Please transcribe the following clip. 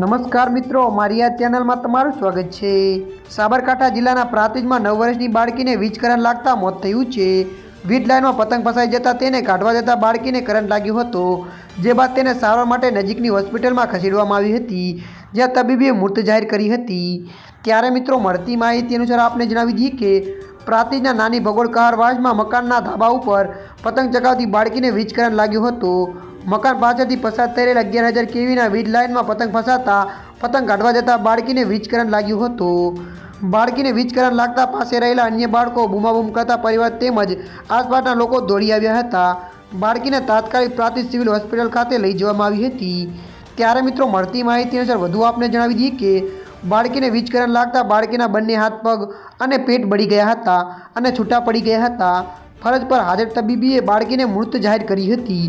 નમસ્કાર મિત્રો મારી આ ચેનલમાં તમારું સ્વાગત છે. સાબરકાંઠા જિલ્લાના પ્રાંતિજમાં નવ વર્ષની બાળકીને વીજ કરંટ લાગતા મોત થયું છે. વીજ લાઇનમાં પતંગ ફસાઈ જતા તેને કાઢવા જતા બાળકીને કરંટ લાગ્યો હતો, જે બાદ તેને સારવાર માટે નજીકની હોસ્પિટલમાં ખસેડવામાં આવી હતી, જ્યાં તબીબીએ મૃત જાહેર કરી હતી. ત્યારે મિત્રો, મળતી માહિતી અનુસાર આપને જણાવી દઈએ કે, પ્રાંતિજના નાની ભગોળ કહારવાસમાં મકાનના ધાબા ઉપર પતંગ ચગાવતી બાળકીને વીજ કરંટ લાગ્યો હતો. મકાન પાછળથી પસાર થઈ અગિયાર હજાર કેવીના વીજ લાઇનમાં પતંગ ફસાતા પતંગ કાઢવા જતાં બાળકીને વીજ કરંટ લાગ્યું હતું. બાળકીને વીજ કરંટ લાગતા પાસે રહેલા અન્ય બાળકો બૂમાબૂમ કરતા પરિવાર તેમજ આસપાસના લોકો દોડી આવ્યા હતા. બાળકીને તાત્કાલિક પ્રાથમિક સિવિલ હોસ્પિટલ ખાતે લઈ જવામાં આવી હતી. ત્યારે મિત્રો મળતી માહિતી અનુસાર વધુ આપને જણાવી દઈએ કે બાળકીને વીજ કરંટ લાગતા બાળકીના બંને હાથ પગ અને પેટ બળી ગયા હતા અને છૂટા પડી ગયા હતા. ફરજ પર હાજર તબીબીએ બાળકીને મૃત જાહેર કરી હતી.